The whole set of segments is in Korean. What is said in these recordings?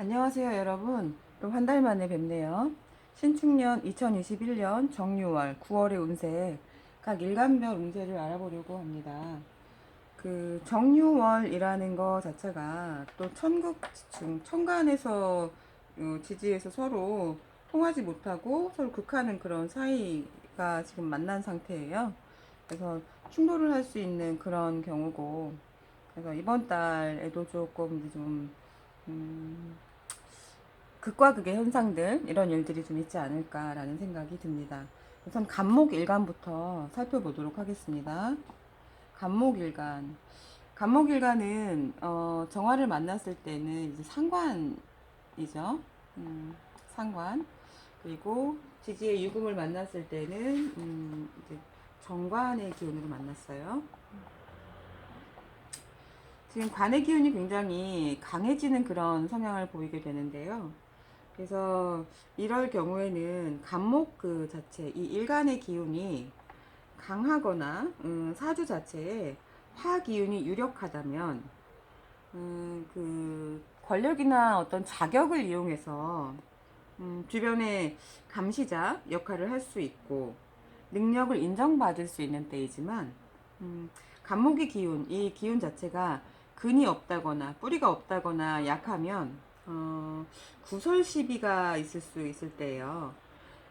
안녕하세요 여러분. 또 한 달 만에 뵙네요. 신축년 2021년 정유월 9월의 운세 각 일간별 운세를 알아보려고 합니다. 그 정유월이라는 거 자체가 또 천국 지층 천간에서 어, 지지에서 서로 통하지 못하고 서로 극하는 그런 사이가 지금 만난 상태예요. 그래서 충돌을 할 수 있는 그런 경우고 그래서 이번 달에도 조금 이제 좀 음, 극과 극의 현상들 이런 일들이 좀 있지 않을까라는 생각이 듭니다. 우선 간목 일간부터 살펴보도록 하겠습니다. 간목 일간 간목 일간은 어, 정화를 만났을 때는 이제 상관이죠. 음, 상관 그리고 지지의 유금을 만났을 때는 음, 이제 정관의 기운으로 만났어요. 지금 관의 기운이 굉장히 강해지는 그런 성향을 보이게 되는데요. 그래서 이럴 경우에는 간목 그 자체, 이 일간의 기운이 강하거나 음, 사주 자체에 화 기운이 유력하다면 음, 그 권력이나 어떤 자격을 이용해서 음, 주변의 감시자 역할을 할 수 있고 능력을 인정받을 수 있는 때이지만 음, 간목의 기운, 이 기운 자체가 근이 없다거나 뿌리가 없다거나 약하면 어, 구설 시비가 있을 수 있을 때예요.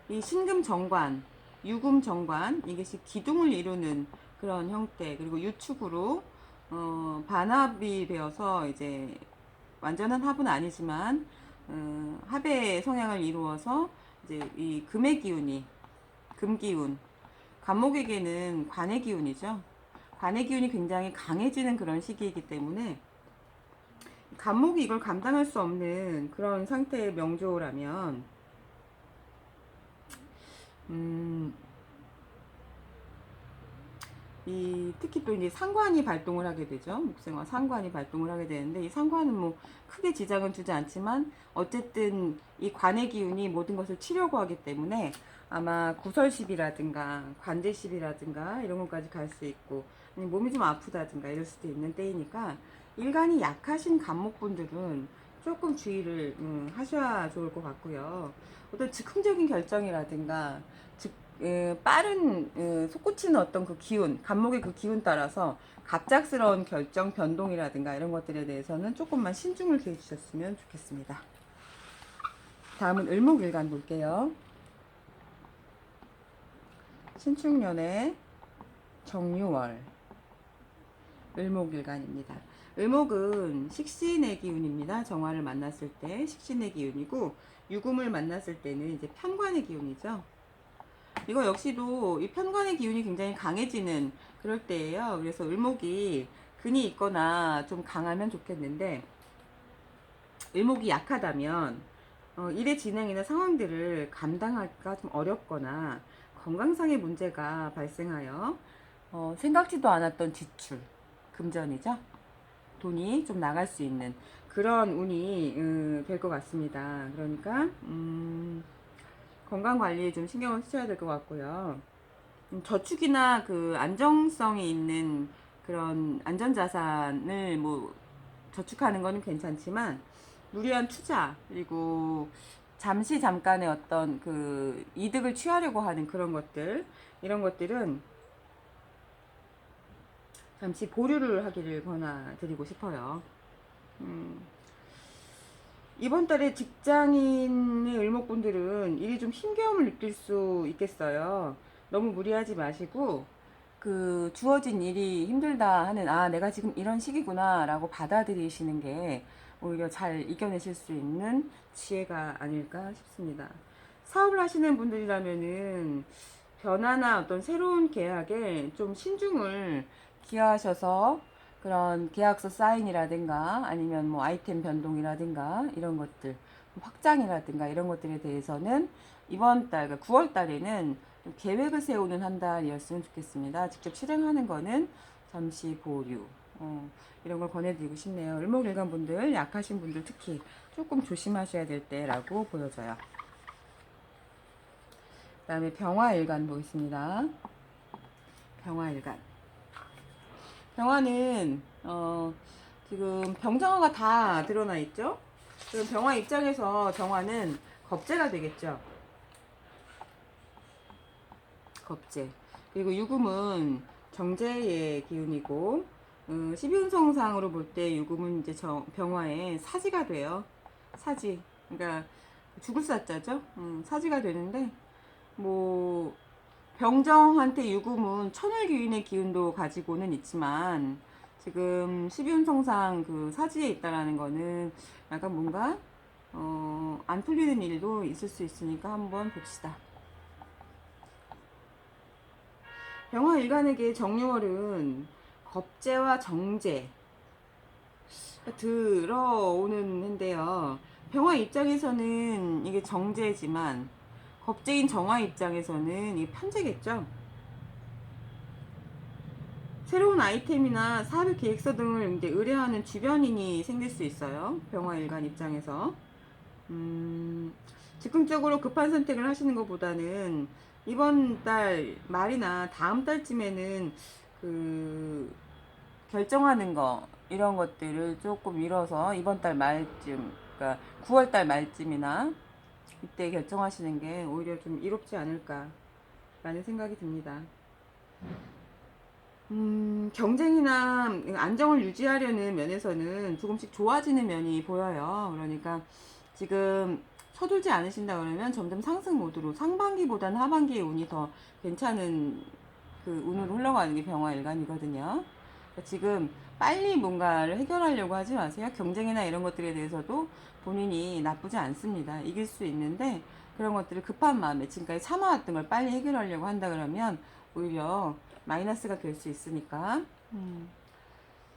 이 신금 정관, 유금 정관 이것이 기둥을 이루는 그런 형태 그리고 유축으로 어, 반합이 되어서 이제 완전한 합은 아니지만 어, 합의 성향을 이루어서 이제 이 금의 기운이 금 기운 간목에게는 관의 기운이죠. 관의 기운이 굉장히 강해지는 그런 시기이기 때문에 간목이 이걸 감당할 수 없는 그런 상태의 명조라면 음, 이 특히 또 이제 상관이 발동을 하게 되죠. 목생화 상관이 발동을 하게 되는데 이 상관은 뭐 크게 지장은 주지 않지만 어쨌든 이 관의 기운이 모든 것을 치려고 하기 때문에 아마 구설십이라든가 관제십이라든가 이런 것까지 갈 수 있고 몸이 좀 아프다든가 이럴 수도 있는 때이니까 일간이 약하신 간목분들은 조금 주의를 음, 하셔야 좋을 것 같고요. 어떤 즉흥적인 결정이라든가 즉 에, 빠른 에, 솟구치는 어떤 그 기운, 간목의 그 기운 따라서 갑작스러운 결정 변동이라든가 이런 것들에 대해서는 조금만 신중을 기해 주셨으면 좋겠습니다. 다음은 을목일간 볼게요. 신축년의 정유월 을목일간입니다. 을목은 식신의 기운입니다. 정화를 만났을 때 식신의 기운이고 유금을 만났을 때는 이제 편관의 기운이죠. 이거 역시도 이 편관의 기운이 굉장히 강해지는 그럴 때예요. 그래서 을목이 근이 있거나 좀 강하면 좋겠는데 을목이 약하다면 어, 일의 진행이나 상황들을 감당하기가 좀 어렵거나 건강상의 문제가 발생하여 어, 생각지도 않았던 지출, 금전이죠. 돈이 좀 나갈 수 있는 그런 운이 음, 될것 같습니다. 그러니까 음, 건강 관리에 좀 신경을 쓰셔야 될 것 같고요. 음, 저축이나 그 안정성이 있는 그런 안전자산을 뭐 저축하는 거는 괜찮지만 무리한 투자 그리고 잠시 잠깐의 어떤 그 이득을 취하려고 하는 그런 것들 이런 것들은 잠시 보류를 하기를 권해드리고 싶어요. 음, 이번 달에 직장인의 을목분들은 일이 좀 힘겨움을 느낄 수 있겠어요. 너무 무리하지 마시고 그 주어진 일이 힘들다 하는 아 내가 지금 이런 시기구나 라고 받아들이시는 게 오히려 잘 이겨내실 수 있는 지혜가 아닐까 싶습니다. 사업을 하시는 분들이라면은 변화나 어떤 새로운 계약에 좀 신중을 기하셔서 그런 계약서 사인이라든가 아니면 뭐 아이템 변동이라든가 이런 것들 확장이라든가 이런 것들에 대해서는 이번 달, 그러니까 9월 달에는 좀 계획을 세우는 한 달이었으면 좋겠습니다. 직접 실행하는 거는 잠시 보류. 어, 이런 걸 권해드리고 싶네요. 을목일간 분들, 약하신 분들 특히 조금 조심하셔야 될 때라고 보여져요. 그 다음에 병화일간 보겠습니다. 병화일간. 병화는 어, 지금 병정화가 다 드러나 있죠. 그럼 병화 입장에서 정화는 겁재가 되겠죠. 겁재. 그리고 유금은 정제의 기운이고, 어, 12운성상으로 볼 때 유금은 이제 정, 병화의 사지가 돼요. 사지. 그러니까 죽을 사자죠. 음, 사지가 되는데, 뭐, 병정한테 유금은 천을귀인의 기운도 가지고는 있지만, 지금 12운성상 그 사지에 있다라는 거는 약간 뭔가, 어, 안 풀리는 일도 있을 수 있으니까 한번 봅시다. 병화 일간에게 정유월은 겁재와 정제 들어오는 인데요. 병화 입장에서는 이게 정제지만 겁재인 정화 입장에서는 이게 편제겠죠. 새로운 아이템이나 사업 계획서 등을 이제 의뢰하는 주변인이 생길 수 있어요. 병화 일간 입장에서. 음, 즉흥적으로 급한 선택을 하시는 것보다는 이번 달 말이나 다음 달쯤에는 그 결정하는 거 이런 것들을 조금 미뤄서 이번 달 말쯤 그러니까 9월 달 말쯤이나 이때 결정하시는 게 오히려 좀 이롭지 않을까라는 생각이 듭니다. 음, 경쟁이나 안정을 유지하려는 면에서는 조금씩 좋아지는 면이 보여요. 그러니까 지금 서둘지 않으신다 그러면 점점 상승 모드로 상반기보다는 하반기의 운이 더 괜찮은 그 운으로 흘러가는 게 병화 일간이거든요. 그러니까 지금 빨리 뭔가를 해결하려고 하지 마세요. 경쟁이나 이런 것들에 대해서도 본인이 나쁘지 않습니다. 이길 수 있는데 그런 것들을 급한 마음에 지금까지 참아왔던 걸 빨리 해결하려고 한다 그러면 오히려 마이너스가 될 수 있으니까. 음.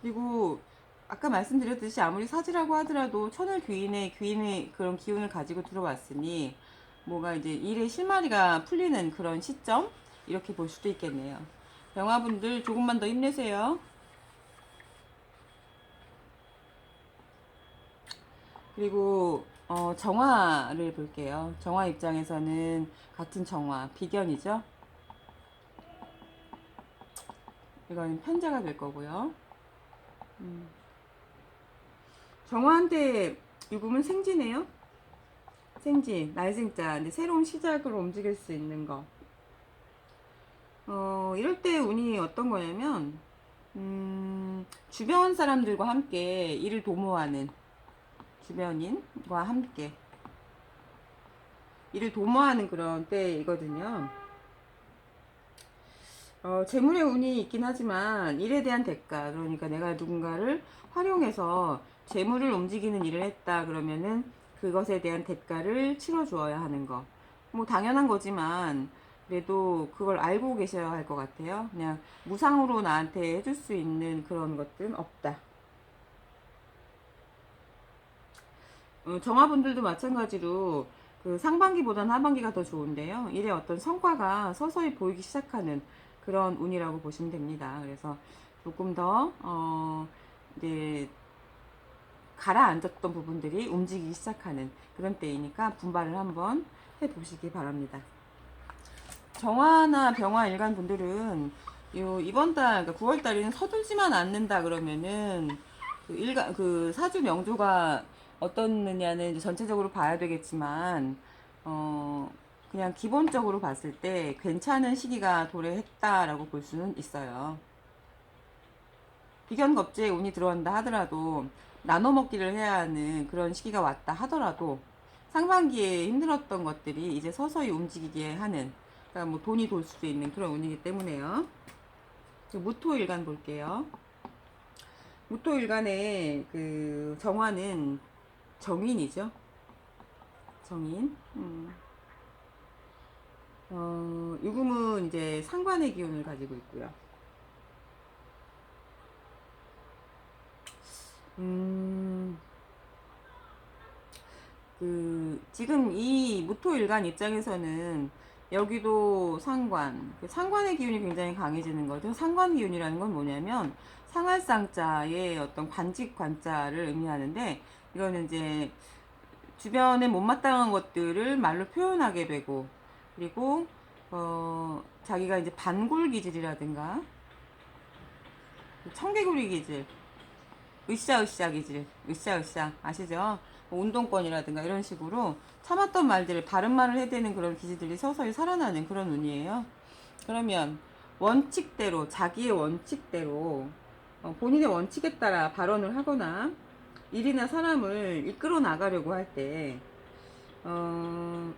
그리고 아까 말씀드렸듯이 아무리 사지라고 하더라도 천을 귀인의 귀인의 그런 기운을 가지고 들어왔으니 뭐가 이제 일의 실마리가 풀리는 그런 시점 이렇게 볼 수도 있겠네요. 영화분들 조금만 더 힘내세요. 그리고 어, 정화를 볼게요. 정화 입장에서는 같은 정화 비견이죠. 이건 편제가 될 거고요. 음. 정화한테 유금은 생지네요. 생지, 날생자. 근데 새로운 시작으로 움직일 수 있는 거. 어, 이럴 때 운이 어떤 거냐면, 음, 주변 사람들과 함께 일을 도모하는 주변인과 함께 일을 도모하는 그런 때이거든요. 어, 재물의 운이 있긴 하지만 일에 대한 대가, 그러니까 내가 누군가를 활용해서 재물을 움직이는 일을 했다 그러면은 그것에 대한 대가를 치러 주어야 하는 거. 뭐 당연한 거지만 그래도 그걸 알고 계셔야 할 것 같아요. 그냥 무상으로 나한테 해줄 수 있는 그런 것들은 없다. 어, 정화분들도 마찬가지로 그 상반기보다는 하반기가 더 좋은데요. 일의 어떤 성과가 서서히 보이기 시작하는 그런 운이라고 보시면 됩니다. 그래서 조금 더, 어, 이제, 가라앉았던 부분들이 움직이기 시작하는 그런 때이니까 분발을 한번 해보시기 바랍니다. 정화나 병화 일간 분들은 요 이번 달, 그러니까 9월 달에는 서둘지만 않는다 그러면은 그 일간, 그 사주 명조가 어떻느냐는 전체적으로 봐야 되겠지만, 어, 그냥 기본적으로 봤을 때 괜찮은 시기가 도래했다라고 볼 수는 있어요. 비견겁제에 운이 들어간다 하더라도 나눠 먹기를 해야 하는 그런 시기가 왔다 하더라도 상반기에 힘들었던 것들이 이제 서서히 움직이게 하는 그러니까 뭐 돈이 돌 수도 있는 그런 운이기 때문에요. 무토일간 볼게요. 무토일간의 그 정화는 정인이죠. 정인. 음. 어, 유금은 이제 상관의 기운을 가지고 있고요. 음, 그, 지금 이 무토일간 입장에서는 여기도 상관, 그 상관의 기운이 굉장히 강해지는 거죠. 상관 기운이라는 건 뭐냐면 상할상자의 어떤 관직 관자를 의미하는데 이거는 이제 주변에 못마땅한 것들을 말로 표현하게 되고 그리고 어 자기가 이제 반골 기질이라든가 청개구리 기질 으쌰으쌰 기질 으쌰으쌰 아시죠? 뭐 운동권이라든가 이런 식으로 참았던 말들을 바른 말을 해대는 그런 기질들이 서서히 살아나는 그런 운이에요. 그러면 원칙대로 자기의 원칙대로 어, 본인의 원칙에 따라 발언을 하거나 일이나 사람을 이끌어 나가려고 할 때 어,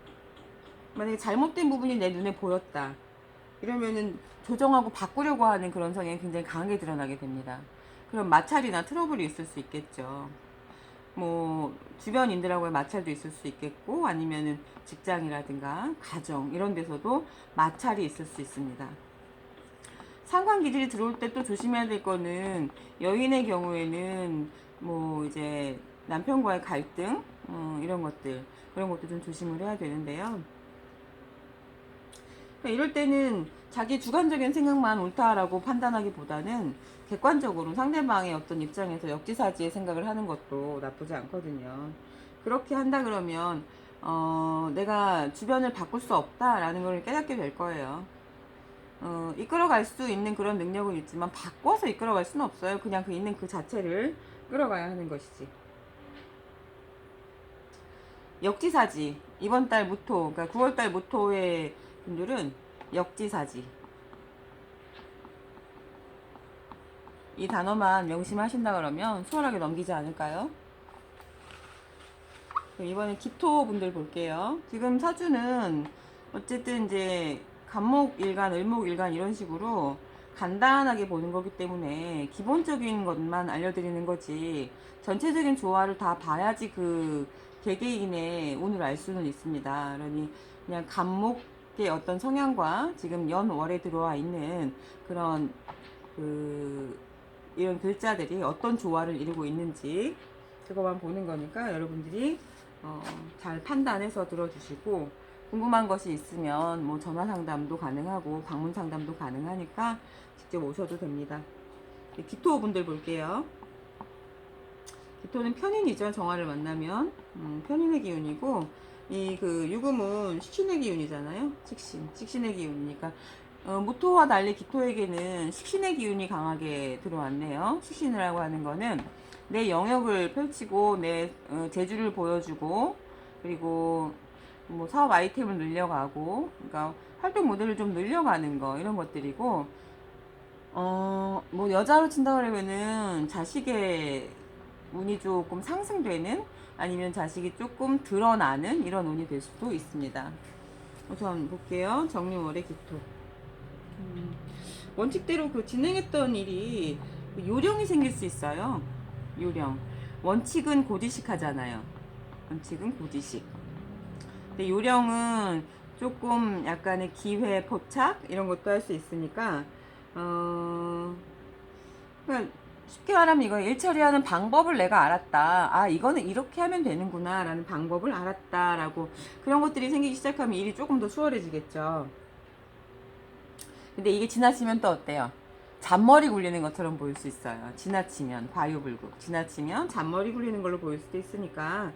만약에 잘못된 부분이 내 눈에 보였다 이러면은 조정하고 바꾸려고 하는 그런 성향이 굉장히 강하게 드러나게 됩니다. 그럼 마찰이나 트러블이 있을 수 있겠죠. 뭐 주변인들하고의 마찰도 있을 수 있겠고 아니면은 직장이라든가 가정 이런 데서도 마찰이 있을 수 있습니다. 상관 기질이 들어올 때 또 조심해야 될 거는 여인의 경우에는 뭐 이제 남편과의 갈등 어, 이런 것들 그런 것도 좀 조심을 해야 되는데요. 그러니까 이럴 때는 자기 주관적인 생각만 옳다라고 판단하기보다는 객관적으로 상대방의 어떤 입장에서 역지사지의 생각을 하는 것도 나쁘지 않거든요. 그렇게 한다 그러면 어, 내가 주변을 바꿀 수 없다라는 걸 깨닫게 될 거예요. 어, 이끌어갈 수 있는 그런 능력은 있지만 바꿔서 이끌어갈 수는 없어요. 그냥 그 있는 그 자체를 끌어가야 하는 것이지. 역지사지 이번 달 모토 그러니까 9월 달 모토의 분들은 역지사지 이 단어만 명심하신다 그러면 수월하게 넘기지 않을까요? 그럼 이번에 기토 분들 볼게요. 지금 사주는 어쨌든 이제 간목 일간, 을목 일간 이런 식으로 간단하게 보는 거기 때문에 기본적인 것만 알려드리는 거지 전체적인 조화를 다 봐야지 그 개개인의 운을 알 수는 있습니다. 그러니 그냥 간목의 어떤 성향과 지금 연월에 들어와 있는 그런 그 이런 글자들이 어떤 조화를 이루고 있는지 그거만 보는 거니까 여러분들이 어, 잘 판단해서 들어주시고 궁금한 것이 있으면 뭐 전화 상담도 가능하고 방문 상담도 가능하니까 직접 오셔도 됩니다. 기토 분들 볼게요. 기토는 편인이죠. 정화를 만나면 음, 편인의 기운이고 이 그 유금은 식신의 기운이잖아요. 식신, 식신의 기운이니까 어, 무토와 달리 기토에게는 식신의 기운이 강하게 들어왔네요. 식신이라고 하는 거는 내 영역을 펼치고 내 어, 재주를 보여주고 그리고 뭐 사업 아이템을 늘려가고 그러니까 활동 모델을 좀 늘려가는 거 이런 것들이고 어 뭐 여자로 친다 그러면은 자식의 운이 조금 상승되는 아니면 자식이 조금 드러나는 이런 운이 될 수도 있습니다. 우선 볼게요. 정류월의 기토. 음, 원칙대로 그 진행했던 일이 요령이 생길 수 있어요. 요령. 원칙은 고지식 하잖아요. 원칙은 고지식. 근데 요령은 조금 약간의 기회 포착 이런 것도 할 수 있으니까 어 그러니까 쉽게 말하면 이거 일 처리하는 방법을 내가 알았다. 아 이거는 이렇게 하면 되는구나라는 방법을 알았다라고 그런 것들이 생기기 시작하면 일이 조금 더 수월해지겠죠. 근데 이게 지나치면 또 어때요? 잔머리 굴리는 것처럼 보일 수 있어요. 지나치면 과유불급. 지나치면 잔머리 굴리는 걸로 보일 수도 있으니까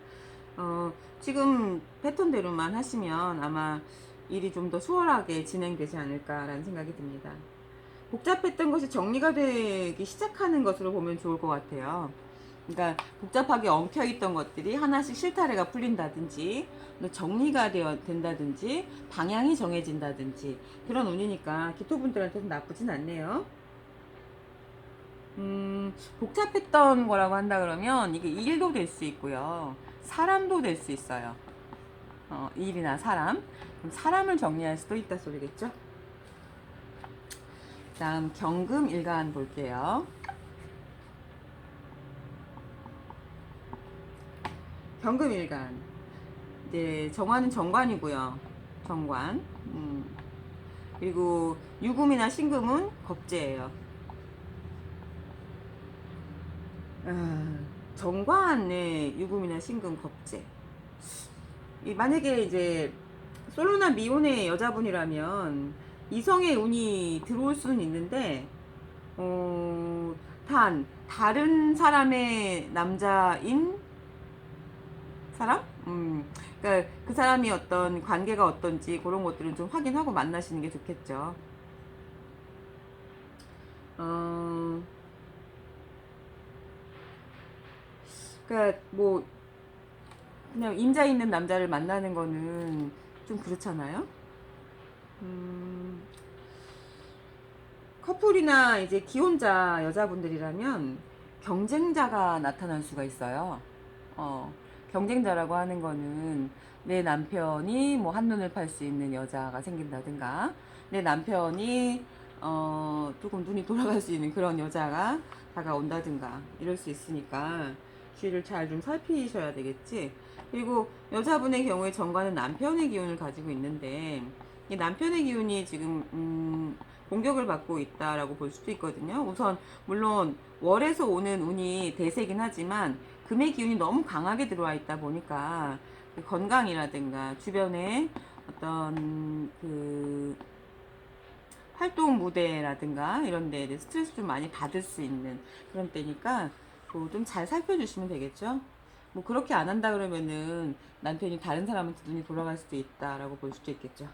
어, 지금 패턴대로만 하시면 아마 일이 좀 더 수월하게 진행되지 않을까라는 생각이 듭니다. 복잡했던 것이 정리가 되기 시작하는 것으로 보면 좋을 것 같아요. 그러니까 복잡하게 엉켜있던 것들이 하나씩 실타래가 풀린다든지 또 정리가 되어 된다든지 방향이 정해진다든지 그런 운이니까 기토분들한테는 나쁘진 않네요. 음, 복잡했던 거라고 한다 그러면 이게 일도 될 수 있고요. 사람도 될 수 있어요. 어, 일이나 사람. 그럼 사람을 정리할 수도 있다 소리겠죠? 다음 경금 일간 볼게요. 경금 일간. 이제 정화는 정관이고요. 정관. 음. 그리고 유금이나 신금은 겁재예요. 아, 정관의 유금이나 신금 겁재. 이 만약에 이제 솔로나 미혼의 여자분이라면 이성의 운이 들어올 수는 있는데 어, 단 다른 사람의 남자인 사람? 음, 그러니까 그 사람이 어떤 관계가 어떤지 그런 것들은 좀 확인하고 만나시는 게 좋겠죠. 어, 그러니까 뭐 그냥 임자 있는 남자를 만나는 거는 좀 그렇잖아요. 음, 커플이나 이제 기혼자 여자분들이라면 경쟁자가 나타날 수가 있어요. 어, 경쟁자라고 하는 거는 내 남편이 뭐 한눈을 팔 수 있는 여자가 생긴다든가 내 남편이 어, 조금 눈이 돌아갈 수 있는 그런 여자가 다가온다든가 이럴 수 있으니까 주위를 잘 좀 살피셔야 되겠지. 그리고 여자분의 경우에 정관은 남편의 기운을 가지고 있는데 이 남편의 기운이 지금 음, 공격을 받고 있다라고 볼 수도 있거든요. 우선 물론 월에서 오는 운이 대세긴 하지만 금의 기운이 너무 강하게 들어와 있다 보니까 그 건강이라든가 주변에 어떤 그 활동 무대라든가 이런 데에 스트레스 좀 많이 받을 수 있는 그런 때니까 좀 잘 살펴주시면 되겠죠. 뭐 그렇게 안 한다 그러면은 남편이 다른 사람한테 눈이 돌아갈 수도 있다라고 볼 수도 있겠죠.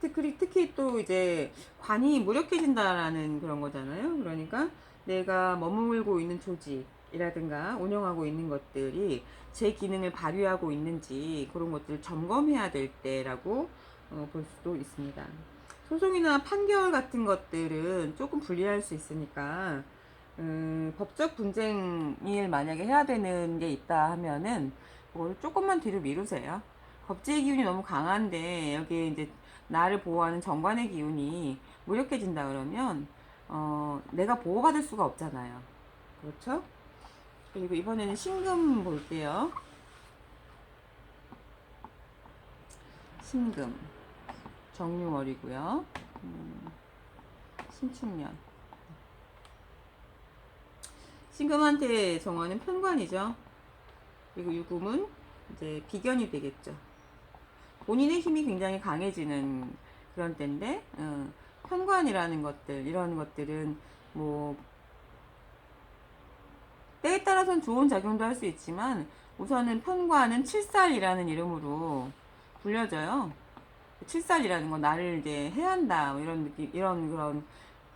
특히, 특히 또 이제 관이 무력해진다라는 그런 거잖아요. 그러니까 내가 머물고 있는 조직이라든가 운영하고 있는 것들이 제 기능을 발휘하고 있는지 그런 것들을 점검해야 될 때라고 어, 볼 수도 있습니다. 소송이나 판결 같은 것들은 조금 불리할 수 있으니까 음, 법적 분쟁을 만약에 해야 되는 게 있다 하면은 그걸 조금만 뒤로 미루세요. 겁제의 기운이 너무 강한데 여기에 이제 나를 보호하는 정관의 기운이 무력해진다 그러면 어, 내가 보호받을 수가 없잖아요. 그렇죠? 그리고 이번에는 신금 볼게요. 신금 정유월이고요. 음, 신축년 신금한테 정화는 편관이죠. 그리고 유금은 이제 비견이 되겠죠. 본인의 힘이 굉장히 강해지는 그런 때인데 어, 편관이라는 것들 이런 것들은 뭐 때에 따라서는 좋은 작용도 할 수 있지만 우선은 편관은 칠살이라는 이름으로 불려져요. 칠살이라는 건 나를 이제 해야 한다 뭐 이런 느낌 이런 그런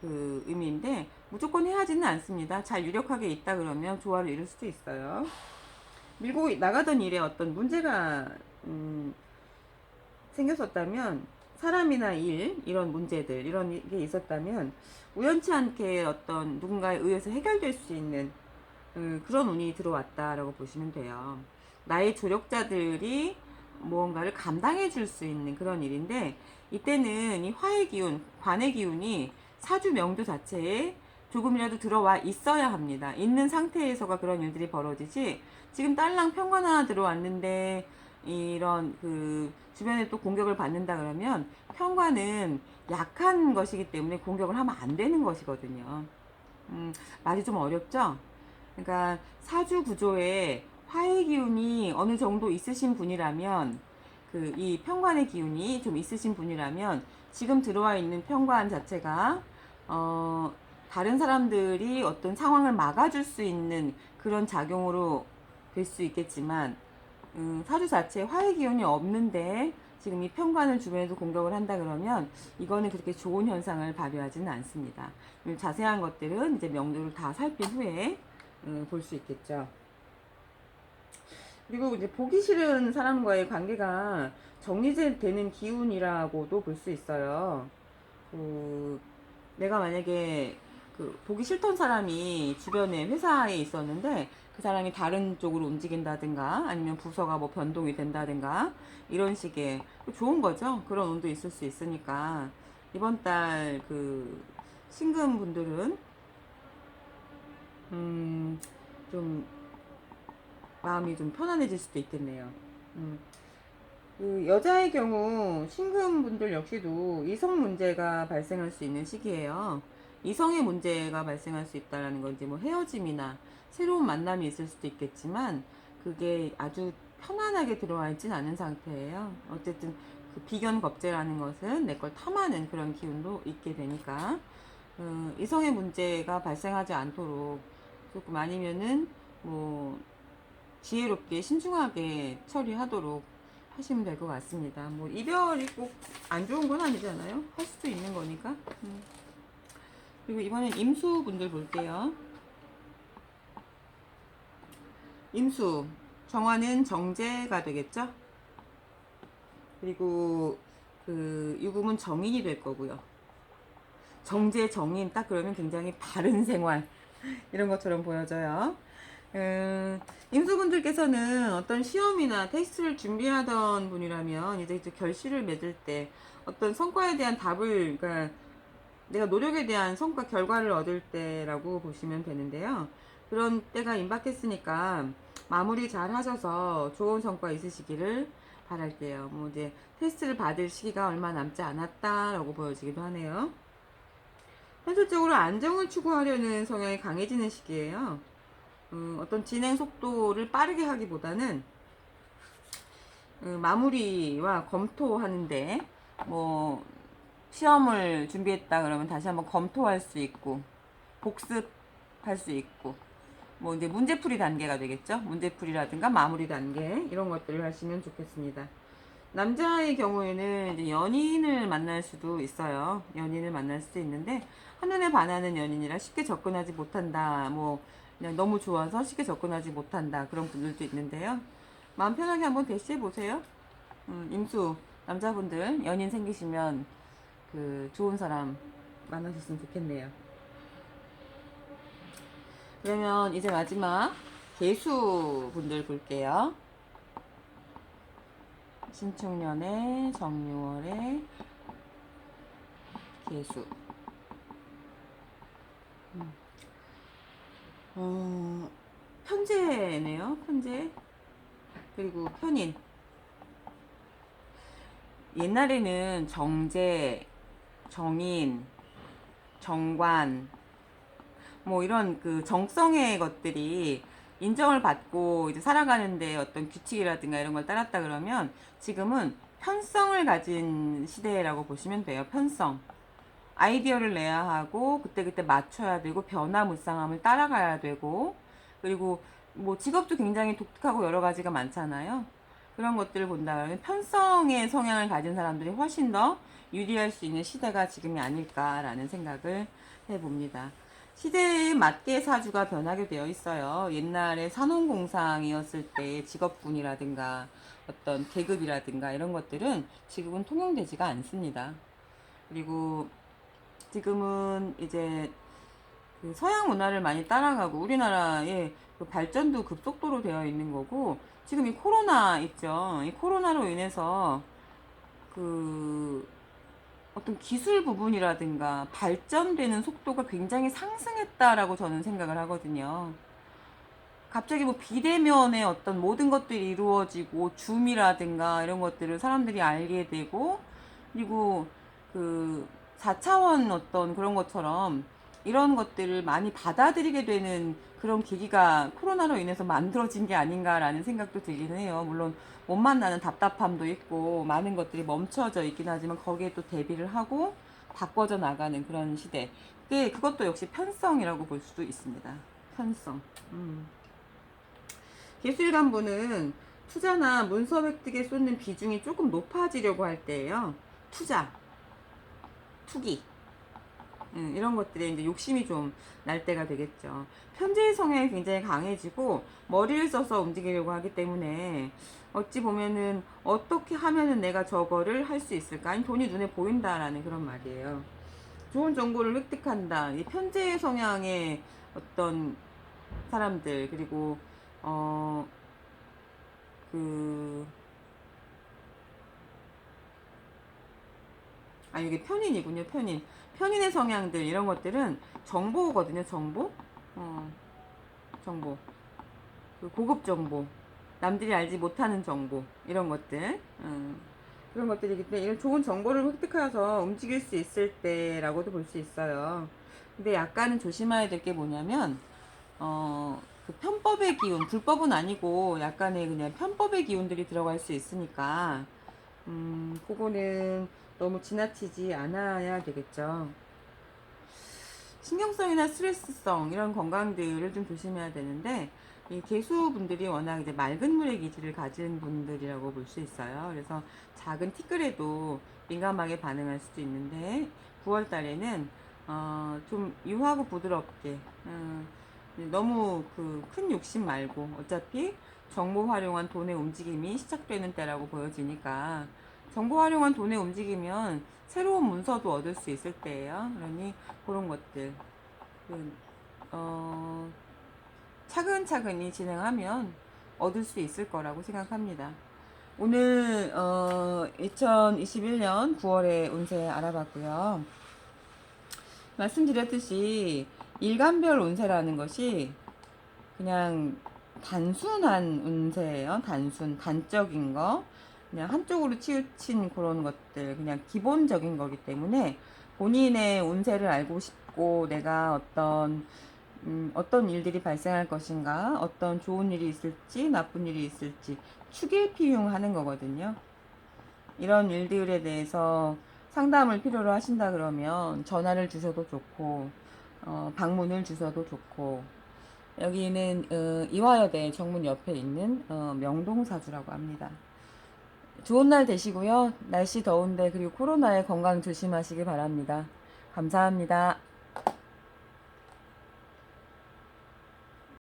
그 의미인데 무조건 해야지는 않습니다. 잘 유력하게 있다 그러면 조화를 이룰 수도 있어요. 밀고 나가던 일에 어떤 문제가 음, 생겼었다면 사람이나 일 이런 문제들 이런 게 있었다면 우연치 않게 어떤 누군가에 의해서 해결될 수 있는 음, 그런 운이 들어왔다라고 보시면 돼요. 나의 조력자들이 무언가를 감당해 줄 수 있는 그런 일인데 이때는 이 화의 기운, 관의 기운이 사주 명도 자체에 조금이라도 들어와 있어야 합니다. 있는 상태에서가 그런 일들이 벌어지지 지금 딸랑 평관 하나 들어왔는데 이런 그 주변에 또 공격을 받는다 그러면 평관은 약한 것이기 때문에 공격을 하면 안 되는 것이거든요. 음, 말이 좀 어렵죠? 그러니까 사주 구조에 화의 기운이 어느 정도 있으신 분이라면 그 이 평관의 기운이 좀 있으신 분이라면 지금 들어와 있는 평관 자체가 어 다른 사람들이 어떤 상황을 막아줄 수 있는 그런 작용으로 될 수 있겠지만 음, 사주 자체에 화의 기운이 없는데 지금 이 평관을 주변에서 공격을 한다 그러면 이거는 그렇게 좋은 현상을 발휘하지는 않습니다. 음, 자세한 것들은 이제 명도를 다 살핀 후에 음, 볼수 있겠죠. 그리고 이제 보기 싫은 사람과의 관계가 정리되는 기운이라고도 볼 수 있어요. 그 내가 만약에 그 보기 싫던 사람이 주변에 회사에 있었는데 그 사람이 다른 쪽으로 움직인다든가 아니면 부서가 뭐 변동이 된다든가 이런 식의 좋은 거죠. 그런 운도 있을 수 있으니까 이번 달 그 신금 분들은 음좀 마음이 좀 편안해질 수도 있겠네요. 음. 그 여자의 경우 신금 분들 역시도 이성 문제가 발생할 수 있는 시기예요. 이성의 문제가 발생할 수 있다라는 건 이제 뭐 헤어짐이나 새로운 만남이 있을 수도 있겠지만 그게 아주 편안하게 들어와 있진 않은 상태예요. 어쨌든 그 비견 겁제라는 것은 내 걸 탐하는 그런 기운도 있게 되니까 어, 이성의 문제가 발생하지 않도록 조금 아니면은 뭐 지혜롭게 신중하게 처리하도록 하시면 될 것 같습니다. 뭐 이별이 꼭 안 좋은 건 아니잖아요. 할 수도 있는 거니까. 음. 그리고 이번엔 임수분들 볼게요. 임수, 정화는 정제가 되겠죠? 그리고 그 유금은 정인이 될 거고요. 정제 정인 딱 그러면 굉장히 바른 생활 이런 것처럼 보여져요. 음, 임수분들께서는 어떤 시험이나 테스트를 준비하던 분이라면 이제 이제 결실을 맺을 때 어떤 성과에 대한 답을 그러니까 내가 노력에 대한 성과 결과를 얻을 때라고 보시면 되는데요. 그런 때가 임박했으니까 마무리 잘 하셔서 좋은 성과 있으시기를 바랄게요. 뭐 이제 테스트를 받을 시기가 얼마 남지 않았다라고 보여지기도 하네요. 현실적으로 안정을 추구하려는 성향이 강해지는 시기예요. 음, 어떤 진행 속도를 빠르게 하기보다는 음, 마무리와 검토하는데 뭐 시험을 준비했다 그러면 다시 한번 검토할 수 있고 복습할 수 있고 뭐 이제 문제풀이 단계가 되겠죠. 문제풀이라든가 마무리 단계 이런 것들을 하시면 좋겠습니다. 남자의 경우에는 연인을 만날 수도 있어요. 연인을 만날 수도 있는데 한눈에 반하는 연인이라 쉽게 접근하지 못한다. 뭐 그냥 너무 좋아서 쉽게 접근하지 못한다. 그런 분들도 있는데요. 마음 편하게 한번 대시해 보세요. 음, 임수 남자분들 연인 생기시면 그 좋은 사람 만나셨으면 좋겠네요. 그러면 이제 마지막 개수 분들 볼게요. 신축년에 정유월에 개수. 음. 어, 편제네요. 편제. 그리고 편인. 옛날에는 정제, 정인, 정관, 뭐 이런 그 정성의 것들이 인정을 받고 이제 살아가는데 어떤 규칙이라든가 이런 걸 따랐다 그러면 지금은 편성을 가진 시대라고 보시면 돼요. 편성. 아이디어를 내야 하고 그때 그때 맞춰야 되고 변화무쌍함을 따라가야 되고 그리고 뭐 직업도 굉장히 독특하고 여러 가지가 많잖아요. 그런 것들을 본다면 편성의 성향을 가진 사람들이 훨씬 더 유리할 수 있는 시대가 지금이 아닐까라는 생각을 해봅니다. 시대에 맞게 사주가 변하게 되어 있어요. 옛날에 산업공상이었을 때 직업군이라든가 어떤 계급이라든가 이런 것들은 지금은 통용되지가 않습니다. 그리고 지금은 이제 그 서양 문화를 많이 따라가고 우리나라의 그 발전도 급속도로 되어 있는 거고 지금 이 코로나 있죠. 이 코로나로 인해서 그 어떤 기술 부분이라든가 발전되는 속도가 굉장히 상승했다라고 저는 생각을 하거든요. 갑자기 뭐 비대면의 어떤 모든 것들이 이루어지고 줌이라든가 이런 것들을 사람들이 알게 되고 그리고 그 4차원 어떤 그런 것처럼 이런 것들을 많이 받아들이게 되는 그런 계기가 코로나로 인해서 만들어진 게 아닌가라는 생각도 들기는 해요. 물론 못 만 나는 답답함도 있고 많은 것들이 멈춰져 있긴 하지만 거기에 또 대비를 하고 바꿔져 나가는 그런 시대. 그게 그것도 역시 편성이라고 볼 수도 있습니다. 편성. 음. 기술간부는 투자나 문서 획득에 쏟는 비중이 조금 높아지려고 할 때예요. 투자, 투기. 음, 이런 것들에 이제 욕심이 좀 날 때가 되겠죠. 편제의 성향이 굉장히 강해지고 머리를 써서 움직이려고 하기 때문에 어찌 보면은 어떻게 하면은 내가 저거를 할 수 있을까? 아니 돈이 눈에 보인다라는 그런 말이에요. 좋은 정보를 획득한다. 이 편제의 성향의 어떤 사람들 그리고 어그 아, 이게 편인이군요, 편인. 편인의 성향들, 이런 것들은 정보거든요, 정보. 어, 정보. 그 고급 정보. 남들이 알지 못하는 정보. 이런 것들. 음, 그런 것들이기 때문에 이런 좋은 정보를 획득해서 움직일 수 있을 때라고도 볼 수 있어요. 근데 약간은 조심해야 될 게 뭐냐면, 어, 그 편법의 기운, 불법은 아니고 약간의 그냥 편법의 기운들이 들어갈 수 있으니까, 음, 그거는 너무 지나치지 않아야 되겠죠. 신경성이나 스트레스성 이런 건강들을 좀 조심해야 되는데 이 개수분들이 워낙 이제 맑은 물의 기질을 가진 분들이라고 볼 수 있어요. 그래서 작은 티끌에도 민감하게 반응할 수도 있는데 9월 달에는 어, 좀 유하고 부드럽게 음, 너무 그 큰 욕심 말고 어차피 정보 활용한 돈의 움직임이 시작되는 때라고 보여지니까 정보 활용한 돈의 움직이면 새로운 문서도 얻을 수 있을 때예요. 그러니 그런 것들 그, 어, 차근차근히 진행하면 얻을 수 있을 거라고 생각합니다. 오늘 어, 2021년 9월에 운세 알아봤고요. 말씀드렸듯이 일간별 운세라는 것이 그냥 단순한 운세예요. 단순, 단적인 거. 그냥 한쪽으로 치우친 그런 것들, 그냥 기본적인 거기 때문에 본인의 운세를 알고 싶고 내가 어떤 음, 어떤 일들이 발생할 것인가, 어떤 좋은 일이 있을지, 나쁜 일이 있을지 추계 피용하는 거거든요. 이런 일들에 대해서 상담을 필요로 하신다 그러면 전화를 주셔도 좋고, 어, 방문을 주셔도 좋고, 여기는 어, 이화여대 정문 옆에 있는 어, 명동사주라고 합니다. 좋은 날 되시고요. 날씨 더운데 그리고 코로나에 건강 조심하시기 바랍니다. 감사합니다.